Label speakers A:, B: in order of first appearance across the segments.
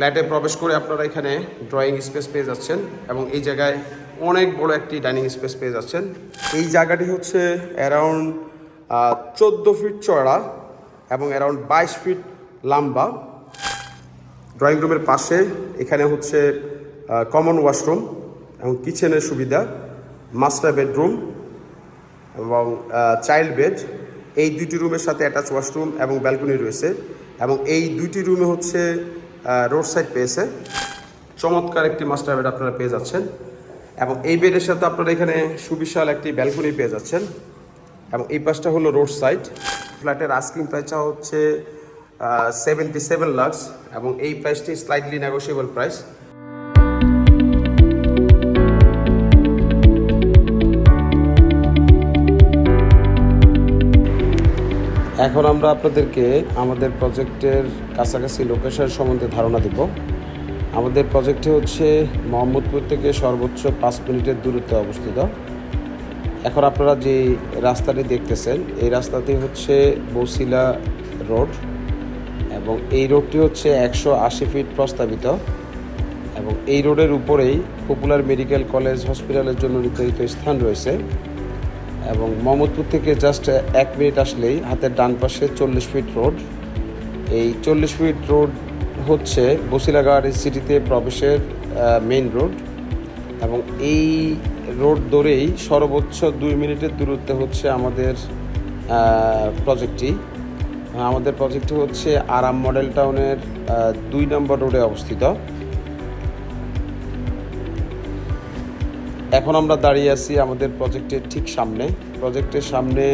A: ফ্ল্যাটে প্রবেশ করে আপনারা এখানে ড্রয়িং স্পেস পেয়ে যাচ্ছেন এবং এই জায়গায় অনেক বড় একটি ডাইনিং স্পেস পেয়ে যাচ্ছেন। এই জায়গাটি হচ্ছে অ্যারাউন্ড চোদ্দ ফিট চড়া এবং অ্যারাউন্ড বাইশ ফিট লম্বা। ড্রয়িং রুমের পাশে এখানে হচ্ছে কমন ওয়াশরুম এবং কিচেনের সুবিধা, মাস্টার বেডরুম এবং চাইল্ড বেড। এই দুইটি রুমের সাথে অ্যাটাচ ওয়াশরুম এবং ব্যালকনি রয়েছে এবং এই দুইটি রুমে হচ্ছে রোড সাইড পেয়েছে। চমৎকার একটি মাস্টার বেড আপনারা পেয়ে যাচ্ছেন। এবং এই বেডের সাথে আপনারা এখানে সুবিশাল একটি ব্যালকনি পেয়ে যাচ্ছেন। এবং এই পাশটা হলো রোড সাইড ফ্ল্যাটের আস্কিং প্রাইসটা হচ্ছে সেভেন্টি সেভেন লাক্স এবং এই প্রাইসটি স্লাইডলি নেগোসিয়েবল প্রাইস এখন আমরা আপনাদেরকে আমাদের প্রজেক্টের কাছাকাছি লোকেশন সম্বন্ধে ধারণা দেব। আমাদের প্রজেক্টটি হচ্ছে মোহাম্মদপুর থেকে সর্বোচ্চ পাঁচ মিনিটের দূরত্বে অবস্থিত। এখন আপনারা যে রাস্তাটি দেখতেছেন, এই রাস্তাটি হচ্ছে বসিলা রোড এবং এই রোডটি হচ্ছে একশো আশি ফিট প্রস্তাবিত এবং এই রোডের উপরেই পপুলার মেডিকেল কলেজ হসপিটালের জন্য নির্ধারিত স্থান রয়েছে। এবং মোহাম্মদপুর থেকে জাস্ট এক মিনিট আসলেই হাতের ডান পাশে চল্লিশ ফিট রোড এই চল্লিশ ফিট রোড হচ্ছে বসিলাগাড়ি সিটিতে প্রবেশের মেইন রোড এবং এই রোড ধরেই সর্বোচ্চ দুই মিনিটের দূরত্বে হচ্ছে আমাদের প্রজেক্টটি আমাদের প্রজেক্টটি হচ্ছে আরাম মডেল টাউনের দুই নম্বর রোডে অবস্থিত। এখন আমরা দাঁড়িয়ে আছি আমাদের প্রজেক্টের ঠিক সামনে। প্রজেক্টের সামনে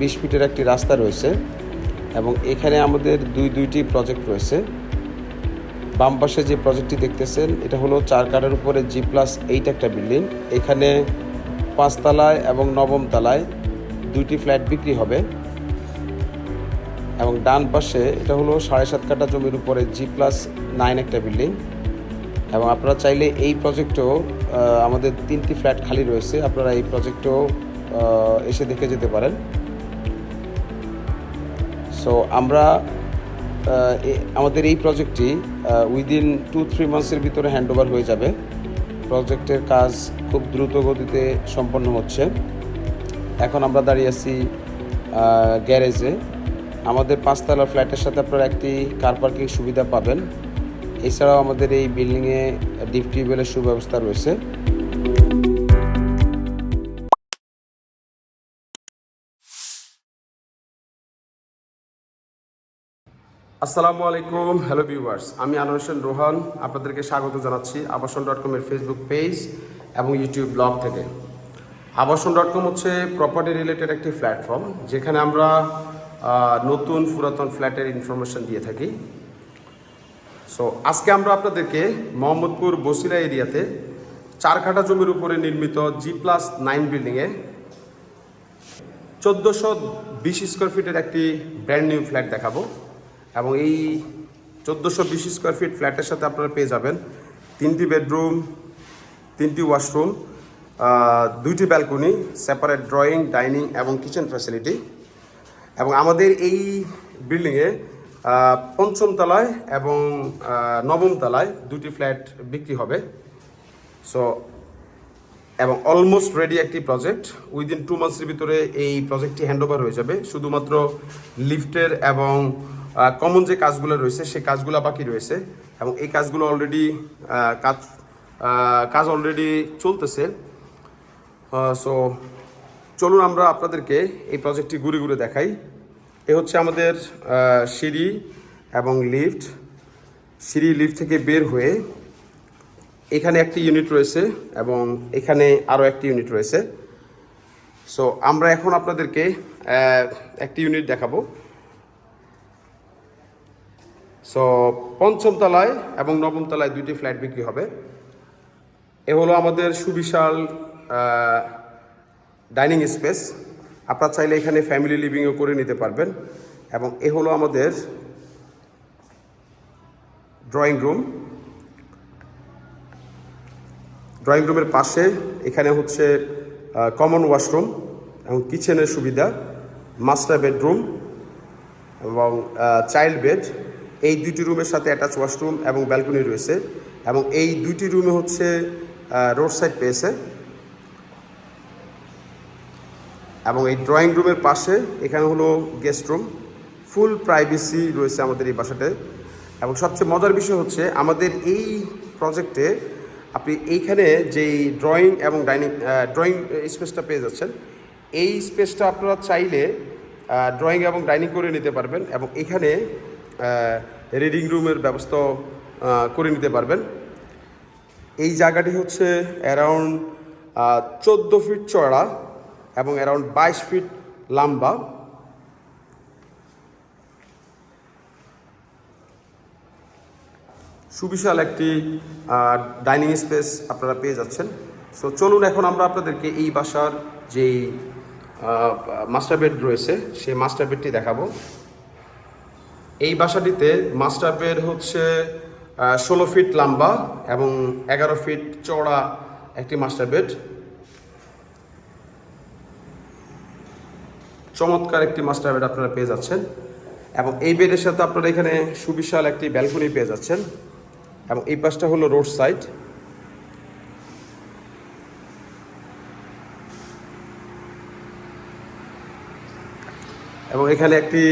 A: বিশ ফিটের একটি রাস্তা রয়েছে এবং এখানে আমাদের দুই দুইটি প্রজেক্ট রয়েছে। বাম পাশে যে প্রজেক্টটি দেখতেছেন, এটা হলো চার কাটার উপরে জি প্লাস এইট একটা বিল্ডিং এখানে পাঁচতলায় এবং নবম তলায় দুইটি ফ্ল্যাট বিক্রি হবে। এবং ডান পাশে এটা হলো সাড়ে সাত কাটা জমির উপরে জি প্লাস নাইন একটা বিল্ডিং এবং আপনারা চাইলে এই প্রজেক্টেও আমাদের তিনটি ফ্ল্যাট খালি রয়েছে। আপনারা এই প্রজেক্টেও এসে দেখে যেতে পারেন। সো আমরা আমাদের এই প্রজেক্টটি উইদিন টু থ্রি মান্থসের ভিতরে হ্যান্ডওভার হয়ে যাবে। প্রজেক্টের কাজ খুব দ্রুত গতিতে সম্পন্ন হচ্ছে। এখন আমরা দাঁড়িয়ে আছি গ্যারেজে আমাদের পাঁচতলা ফ্ল্যাটের সাথে আপনারা একটি কার পার্কিং সুবিধা পাবেন। এছাড়াও আমাদের এই বিল্ডিংয়ে ডিপ টিউবওয়েলের সুব্যবস্থা রয়েছে। আসসালামু আলাইকুম হ্যালো ভিউয়ার্স আমি আনোয়ার রোহান, আপনাদেরকে স্বাগত জানাচ্ছি আবাসন ডট কমের ফেসবুক পেজ এবং ইউটিউব ব্লগ থেকে। আবাসন ডট কম হচ্ছে প্রপার্টি রিলেটেড একটি প্ল্যাটফর্ম যেখানে আমরা নতুন পুরাতন ফ্ল্যাটের ইনফরমেশন দিয়ে থাকি। সো আজকে আমরা আপনাদেরকে মোহাম্মদপুর বসিরা এরিয়াতে চার কাঠা জমির উপরে নির্মিত জি প্লাস নাইন বিল্ডিংয়ে চোদ্দোশো বিশ স্কোয়ার ফিটের একটি ব্র্যান্ড নিউ ফ্ল্যাট দেখাবো। এবং এই চোদ্দোশো বিশ স্কোয়ার ফিট ফ্ল্যাটের সাথে আপনারা পেয়ে যাবেন তিনটি বেডরুম তিনটি ওয়াশরুম দুইটি ব্যালকনি সেপারেট ড্রয়িং ডাইনিং এবং কিচেন ফ্যাসিলিটি এবং আমাদের এই বিল্ডিংয়ে পঞ্চম তলায় এবং নবম তলায় দুটি ফ্ল্যাট বিক্রি হবে। সো এবং অলমোস্ট রেডি একটি প্রজেক্ট উইদিন টু মান্থসের ভিতরে এই প্রজেক্টটি হ্যান্ডওভার হয়ে যাবে। শুধুমাত্র লিফটের এবং কমন যে কাজগুলো রয়েছে সেই কাজগুলো বাকি রয়েছে। এবং এই কাজগুলো অলরেডি কাজ কাজ অলরেডি চলতেছে। সো চলুন আমরা আপনাদেরকে এই প্রজেক্টটি ঘুরে ঘুরে দেখাই। এ হচ্ছে আমাদের সিঁড়ি এবং লিফট। সিঁড়ি লিফট থেকে বের হয়ে এখানে একটি ইউনিট রয়েছে এবং এখানে আরও একটি ইউনিট রয়েছে। সো আমরা এখন আপনাদেরকে একটি ইউনিট দেখাবো। সো পঞ্চম তলায় এবং নবম তলায় দুইটি ফ্ল্যাট বিক্রি হবে। এ হলো আমাদের সুবিশাল ডাইনিং স্পেস। আপনারা চাইলে এখানে ফ্যামিলি লিভিংও করে নিতে পারবেন। এবং এ হলো আমাদের ড্রয়িং রুম ড্রয়িং রুমের পাশে এখানে হচ্ছে কমন ওয়াশরুম এবং কিচেনের সুবিধা মাস্টার বেডরুম এবং চাইল্ড বেড এই দুইটি রুমের সাথে অ্যাটাচ ওয়াশরুম এবং ব্যালকনি রয়েছে এবং এই দুইটি রুমে হচ্ছে রোড সাইড পেয়েছে। এবং এই ড্রয়িং রুমের পাশে এখানে হলো গেস্ট রুম ফুল প্রাইভেসি রয়েছে আমাদের এই বাসাটায় এবং সবচেয়ে মজার বিষয় হচ্ছে আমাদের এই প্রজেক্টে আপনি এইখানে যেই ড্রয়িং এবং ডাইনিং ড্রয়িং স্পেসটা পেয়ে যাচ্ছেন, এই স্পেসটা আপনারা চাইলে ড্রয়িং এবং ডাইনিং করে নিতে পারবেন এবং এখানে রিডিং রুমের ব্যবস্থা করে নিতে পারবেন। এই জায়গাটি হচ্ছে অ্যারাউন্ড চোদ্দ ফিট চড়া এবং অ্যারাউন্ড বাইশ ফিট লম্বা। সুবিশাল একটি ডাইনিং স্পেস আপনারা পেয়ে যাচ্ছেন। সো চলুন এখন আমরা আপনাদেরকে এই বাসার যেই মাস্টার বেড রয়েছে, সেই মাস্টার বেডটি দেখাবো। এই বাসাটিতে মাস্টার বেড হচ্ছে ষোলো ফিট লম্বা এবং এগারো ফিট চওড়া একটি মাস্টার বেড চমৎকার একটি মাস্টার বেড আপনারা পেয়ে যাচ্ছেন। এবং এই বেডের সাথে আপনারা এখানে সুবিশাল একটি ব্যালকনি পেয়ে যাচ্ছেন। এবং এই পাশটা হলো রোড সাইড এবং এখানে একটি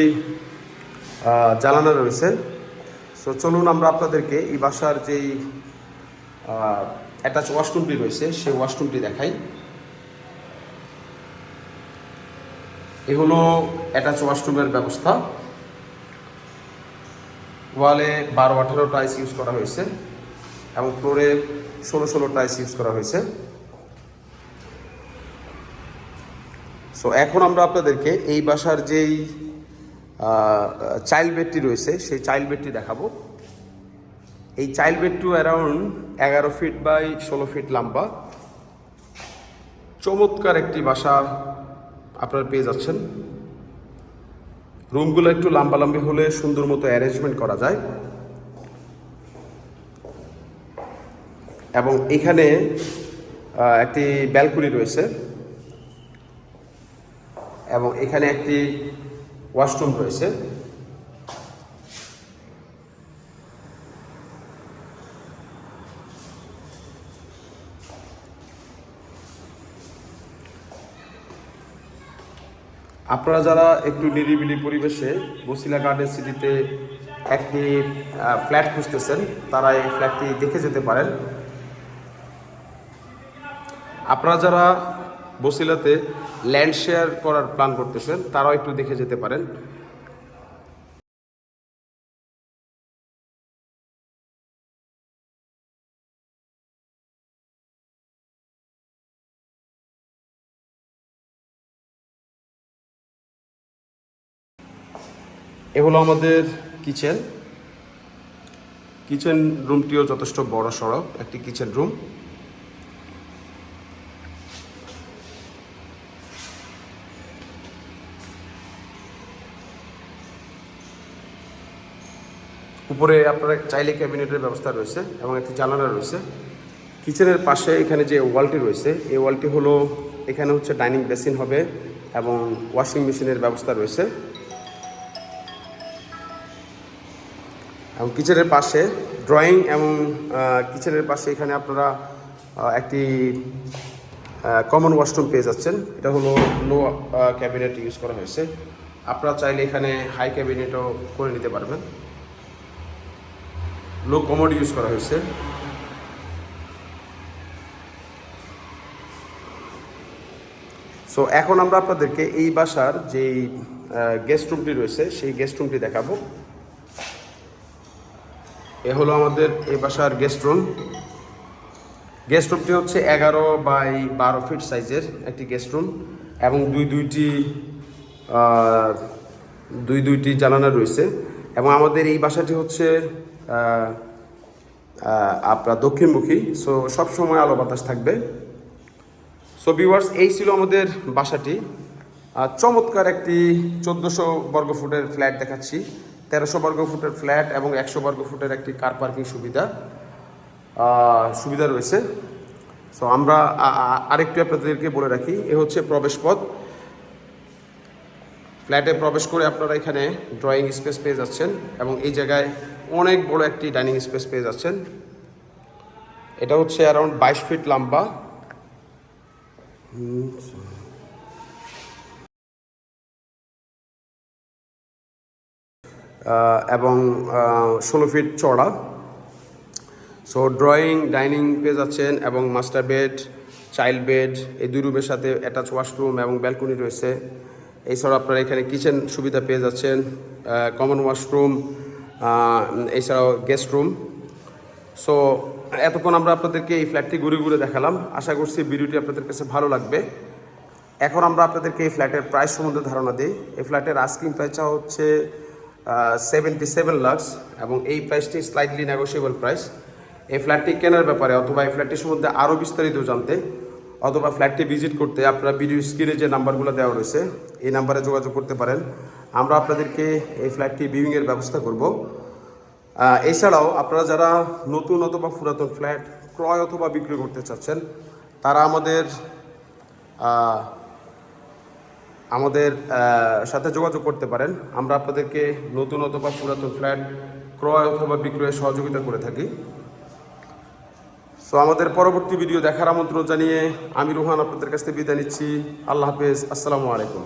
A: জানালা রয়েছে। সো চলুন আমরা আপনাদেরকে এই বাসার যেই অ্যাটাচ ওয়াশরুমটি রয়েছে, সেই ওয়াশরুমটি দেখাই। এ হলো অ্যাটাচ ওয়াশরুমের ব্যবস্থা। ওয়ালে বারো, আঠারো টাইস ইউজ করা হয়েছে এবং ফ্লোরে ষোলো ষোলো টাইস ইউজ করা হয়েছে। সো এখন আমরা আপনাদেরকে এই বাসার যেই চাইল্ড বেডটি রয়েছে, সেই চাইল্ড বেডটি দেখাবো। এই চাইল্ড বেডটু অ্যারাউন্ড এগারো ফিট বাই ষোলো ফিট লম্বা। চমৎকার একটি বাসা। আপনারা পেয়ে যাচ্ছেন। রুমগুলো একটু লম্বালম্বি হলে সুন্দর মতো অ্যারেঞ্জমেন্ট করা যায়। এবং এখানে একটি ব্যালকনি রয়েছে। এবং এখানে একটি ওয়াশরুম রয়েছে। আপনারা যারা একটু নিরিবিলি পরিবেশে বসিলা গার্ডেন সিটিতে একটি ফ্ল্যাট খুঁজতেছেন, তারা এই ফ্ল্যাটটি দেখে যেতে পারেন। আপনারা যারা বসিলাতে ল্যান্ড শেয়ার করার প্ল্যান করতেছেন, তারাও একটু দেখে যেতে পারেন। এ হলো আমাদের কিচেন। কিচেন রুমটিও যথেষ্ট বড় সড়ক, একটি কিচেন রুম। উপরে আপনারা চাইলে ক্যাবিনেটের ব্যবস্থা রয়েছে এবং একটি জানালা রয়েছে। কিচেনের পাশে এখানে যে ওয়ালটি রয়েছে, এই ওয়ালটি হলো, এখানে হচ্ছে ডাইনিং বেসিন হবে এবং ওয়াশিং মেশিনের ব্যবস্থা রয়েছে। এবং কিচেনের পাশে ড্রয়িং এবং কিচেনের পাশে এখানে আপনারা একটি কমন ওয়াশরুম পেয়ে যাচ্ছেন। এটা হলো লো ক্যাবিনেট ইউজ করা হয়েছে। আপনারা চাইলে এখানে হাই ক্যাবিনেটও করে নিতে পারবেন। লো কমোড ইউজ করা হয়েছে। সো এখন আমরা আপনাদেরকে এই বাসার যেই গেস্ট রুমটি রয়েছে, সেই গেস্ট রুমটি দেখাবো। এ হলো আমাদের এ বাসার গেস্ট রুম গেস্ট রুমটি হচ্ছে এগারো বাই বারো ফিট সাইজের একটি গেস্ট রুম এবং দুই দুইটি দুই দুইটি জানালা রয়েছে এবং আমাদের এই বাসাটি হচ্ছে আপনার দক্ষিণমুখী। সো সবসময় আলো বাতাস থাকবে। সো ভিউয়ার্স এই ছিল আমাদের বাসাটি। চমৎকার একটি চোদ্দোশো বর্গ ফুটের ফ্ল্যাট দেখাচ্ছি। তেরোশো বর্গ ফুটের ফ্ল্যাট এবং একশো বর্গ ফুটের একটি কার পার্কিং সুবিধা সুবিধা রয়েছে। সো আমরা আরেকটু আপনাদেরকে বলে রাখি, এ হচ্ছে প্রবেশ পথ। ফ্ল্যাটে প্রবেশ করে আপনারা এখানে ড্রয়িং স্পেস পেয়ে যাচ্ছেন এবং এই জায়গায় অনেক বড় একটি ডাইনিং স্পেস পেয়ে যাচ্ছেন। এটা হচ্ছে অ্যারাউন্ড বাইশ ফিট লম্বা। এবং ষোলো ফিট চড়া সো ড্রয়িং ডাইনিং পেয়ে যাচ্ছেন এবং মাস্টার বেড চাইল্ড বেড এই দুই রুমের সাথে অ্যাটাচ ওয়াশরুম এবং ব্যালকনি রয়েছে। এছাড়াও আপনারা এখানে কিচেন সুবিধা পেয়ে যাচ্ছেন কমন ওয়াশরুম এছাড়াও গেস্ট রুম সো এতক্ষণ আমরা আপনাদেরকে এই ফ্ল্যাটটি ঘুরে ঘুরে দেখালাম। আশা করছি ভিডিওটি আপনাদের কাছে ভালো লাগবে। এখন আমরা আপনাদেরকে এই ফ্ল্যাটের প্রাইস সম্বন্ধে ধারণা দিই। এই ফ্ল্যাটের আস্কিং প্রাইসটা হচ্ছে সেভেন্টি সেভেন লাক্স এবং এই প্রাইসটি স্লাইডলি নেগোসিয়েবল প্রাইস এই ফ্ল্যাটটি কেনার ব্যাপারে অথবা এই ফ্ল্যাটটির সম্বন্ধে আরও বিস্তারিত জানতে অথবা ফ্ল্যাটটি ভিজিট করতে আপনারা ভিডিও স্ক্রিনে যে নাম্বারগুলো দেওয়া রয়েছে, এই নাম্বারে যোগাযোগ করতে পারেন। আমরা আপনাদেরকে এই ফ্ল্যাটটি ভিউইংয়ের ব্যবস্থা করব। এছাড়াও আপনারা যারা নতুন অথবা পুরাতন ফ্ল্যাট ক্রয় অথবা বিক্রি করতে চাচ্ছেন, তারা আমাদের আমাদের সাথে যোগাযোগ করতে পারেন। আমরা আপনাদেরকে নতুন অথবা পুরাতন ফ্ল্যাট ক্রয় অথবা বিক্রয়ে সহযোগিতা করে থাকি। সো আমাদের পরবর্তী ভিডিও দেখার আমন্ত্রণ জানিয়ে আমি রোহান আপনাদের কাছ থেকে বিদায় নিচ্ছি। আল্লাহ হাফেজ। আসসালামু আলাইকুম।